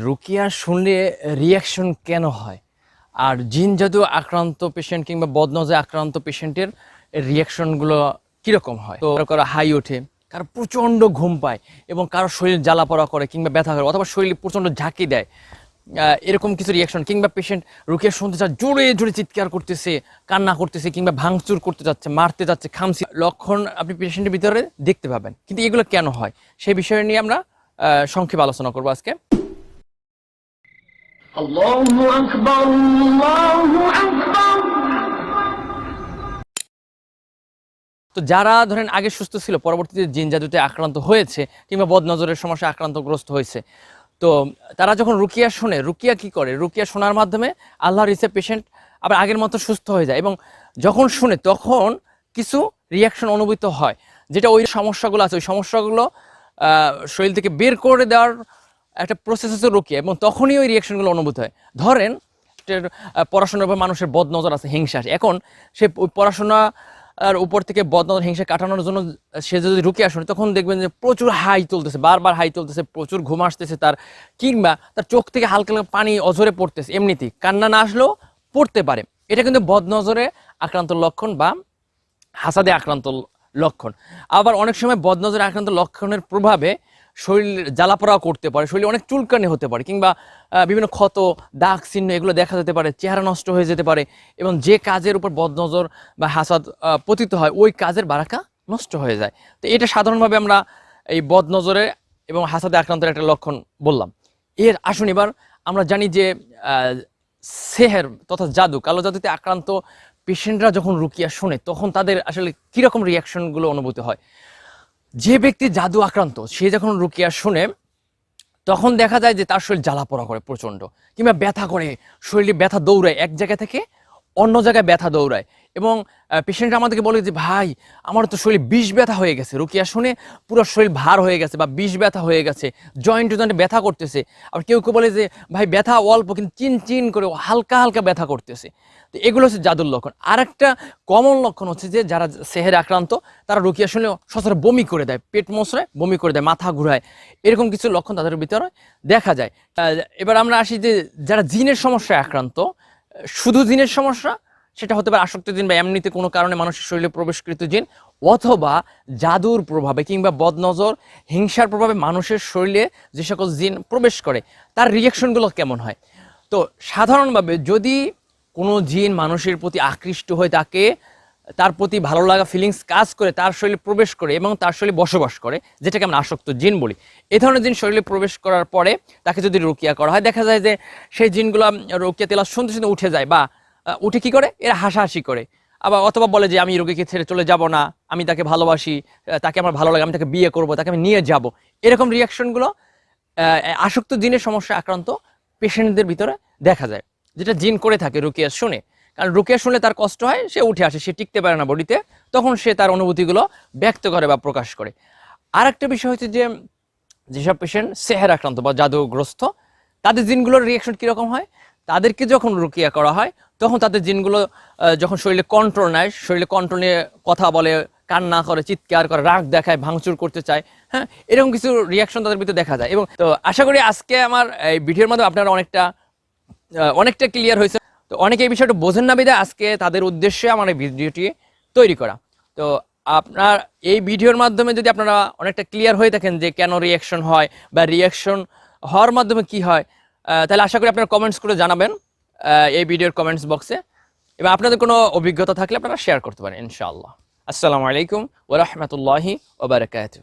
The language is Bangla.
রুকিয়া শুনলে রিয়াকশন কেন হয়? আর জিন জাদু আক্রান্ত পেশেন্ট কিংবা বদনজে আক্রান্ত পেশেন্টের রিয়াকশনগুলো কীরকম হয়? তো কারও হাই ওঠে, কারও প্রচণ্ড ঘুম পায় এবং কারও শরীর জ্বালা পড়া করে কিংবা ব্যথা করে অথবা শরীর প্রচণ্ড ঝাঁকি দেয়। এরকম কিছু রিয়াকশন কিংবা পেশেন্ট রুকিয়া শুনতে চায়, জোরে জোরে চিৎকার করতেছে, কান্না করতেছে কিংবা ভাঙচুর করতে যাচ্ছে মারতে যাচ্ছে খামসি লক্ষণ আপনি পেশেন্টের ভিতরে দেখতে পাবেন। কিন্তু এগুলো কেন হয়? সেই বিষয় নিয়ে আমরা সংক্ষেপে আলোচনা করব আজকে। الله أكبر الله أكبر তো যারা ধরেন আগে সুস্থ ছিল পরবর্তীতে জিন জাদুতে আক্রান্ত হয়েছে কিংবা বদনজরের সমস্যা আক্রান্তগ্রস্ত হয়েছে তো তারা যখন রুকিয়া শোনে রুকিয়া কি করে রুকিয়া শোনার মাধ্যমে আল্লাহর ইসে পেশেন্ট আবার আগের মতো সুস্থ হয়ে যায় এবং যখন শুনে তখন কিছু রিয়াকশন অনুভূত হয় যেটা ওই সমস্যাগুলো আছে ওই সমস্যাগুলো আহ, শরীর থেকে বের করে দেওয়ার একটা প্রসেস হচ্ছে রুকিয়া এবং তখনই ওই রিয়াকশনগুলো অনুভূত হয়। ধরেন পড়াশোনার উপর মানুষের বদনজর আছে, হিংসা আছে। এখন সে পড়াশোনা আর উপর থেকে বদনজর, হিংসা কাটানোর জন্য সে যদি রুকে আসে, তখন দেখবেন যে প্রচুর হাই তুলতেছে, বারবার হাই তুলতেছে, প্রচুর ঘুম আসতেছে তার, কিংবা তার চোখ থেকে হালকা হালকা পানি অঝরে পড়তেছে, এমনিতেই। কান্না না আসলেও পড়তে পারে। এটা কিন্তু বদনজরে আক্রান্ত লক্ষণ বা হাসাদে আক্রান্ত লক্ষণ। আবার অনেক সময় বদনজরে আক্রান্ত লক্ষণের প্রভাবে শরীর জ্বালাপড়া করতে পারে, শরীরে অনেক চুলকানি হতে পারে কিংবা বিভিন্ন ক্ষত, দাগ চিহ্ন এগুলো দেখা যেতে পারে, চেহারা নষ্ট হয়ে যেতে পারে এবং যে কাজের উপর বদনজর বা হাসাদ পতিত হয়, ওই কাজের বারাকা নষ্ট হয়ে যায়। তো এটা সাধারণভাবে আমরা এই বদনজরে এবং হাসাদে আক্রান্তের একটা লক্ষণ বললাম। এর আসুন এবার আমরা জানি যে সেহের তথা জাদু, কালো জাদুতে আক্রান্ত পেশেন্টরা যখন রুকিয়া শোনে, তখন তাদের আসলে কীরকম রিয়াকশনগুলো অনুভূতি হয়? যে ব্যক্তি জাদু আক্রান্ত, সে যখন রুকিয়া শুনে, তখন দেখা যায় যে তার শরীর জ্বালা পড়া করে প্রচণ্ড কিংবা ব্যথা করে। শরীরে ব্যথা দৌড়ায় এক জায়গা থেকে অন্য জায়গায় ব্যথা দৌড়ায়। এবং পেশেন্ট আমাদেরকে বলে যে, ভাই, আমার তো শরীর বিষ ব্যথা হয়ে গেছে। রুকিয়া শুনে পুরো শরীর ভার হয়ে গেছে বা বিষ ব্যথা হয়ে গেছে জয়েন্ট টু জয়েন্টে ব্যথা করতেছে। আবার কেউ কেউ বলে যে, ভাই, ব্যথা অল্প, কিন্তু চিন চিন করে হালকা হালকা ব্যথা করতেছে। তো এগুলো হচ্ছে জাদুর লক্ষণ। আর একটা কমন লক্ষণ হচ্ছে যে, যারা সেহের আক্রান্ত, তারা রুকিয়া শুনলে সচরাচর বমি করে দেয়, পেট মশরায় বমি করে দেয়, মাথা ঘুরায়। এরকম কিছু লক্ষণ তাদের ভিতরে দেখা যায়। এবার আমরা আসি যে, যারা জিনের সমস্যায় আক্রান্ত শুধু জিনের সমস্যা, সেটা হতে পারে আসক্ত জিন বা এমনিতে কোনো কারণে মানুষের শরীরে প্রবেশকৃত জিন, অথবা জাদুর প্রভাবে কিংবা বদনজর, হিংসার প্রভাবে মানুষের শরীরে যে সকল জিন প্রবেশ করে, তার রিয়াকশনগুলো কেমন হয়? তো সাধারণভাবে যদি কোনো জিন মানুষের প্রতি আকৃষ্ট হয়ে তাকে তার প্রতি ভালো লাগা ফিলিংস কাজ করে, তার শরীরে প্রবেশ করে এবং তার শরীরে বসবাস করে, যেটাকে আমরা আসক্ত জিন বলি। এ ধরনের জিন শরীরে প্রবেশ করার পরে তাকে যদি রোকিয়া করা হয়, দেখা যায় যে সেই জিনগুলো রোকিয়া তেলা শুনতে শুনতে উঠে যায় বা উঠে কি করে? এরা হাসাহাসি করে। আবার অথবা বলে যে, আমি রোগীকে ছেড়ে চলে যাব না, আমি তাকে ভালোবাসি তাকে আমার ভালো লাগে, আমি তাকে বিয়ে করব, তাকে আমি নিয়ে যাব। এরকম রিয়াকশনগুলো আসক্ত জিনের সমস্যা আক্রান্ত পেশেন্টদের ভিতরে দেখা যায়, যেটা জিন করে থাকে রুকিয়া শুনে। কারণ রুকিয়া শুনলে তার কষ্ট হয়, সে উঠে আসে, সে টিকতে পারে না বডিতে, তখন সে তার অনুভূতিগুলো ব্যক্ত করে বা প্রকাশ করে। আর একটা বিষয় হচ্ছে যে, যেসব পেশেন্ট সেহের আক্রান্ত বা জাদুগ্রস্ত, তাদের জিনগুলোর রিয়াকশন কীরকম হয়? তাদেরকে যখন রুকিয়া করা হয়, তখন তাদের জিনগুলো যখন শরীরে কন্ট্রোল নেয়, শরীরে কন্ট্রোল নিয়ে কথা বলে, কান্না করে, চিৎকার করে, রাগ দেখায়, ভাঙচুর করতে চায় হ্যাঁ এরকম কিছু রিয়াকশন তাদের ভিতরে দেখা যায়। এবং তো আশা করি আজকে আমার এই ভিডিওর মাধ্যমে আপনারা অনেকটা অনেকটা ক্লিয়ার হয়েছে। তো অনেকে এই বিষয়টা বোঝেন না বিধায় আজকে তাদের উদ্দেশ্যে আমার এই ভিডিওটি তৈরি করা। তো আপনার এই ভিডিওর মাধ্যমে যদি আপনারা অনেকটা ক্লিয়ার হয়ে থাকেন যে কেন রিয়াকশন হয় বা রিয়াকশন হওয়ার মাধ্যমে কি হয় তাহলে আশা করি আপনারা কমেন্টস করে জানাবেন এই ভিডিওর কমেন্টস বক্সে এবং আপনাদের কোনো অভিজ্ঞতা থাকলে আপনারা শেয়ার করতে পারেন, ইনশাআল্লাহ। আসসালামু আলাইকুম ওরহমতুল্লাহি ওবরাকাতুহ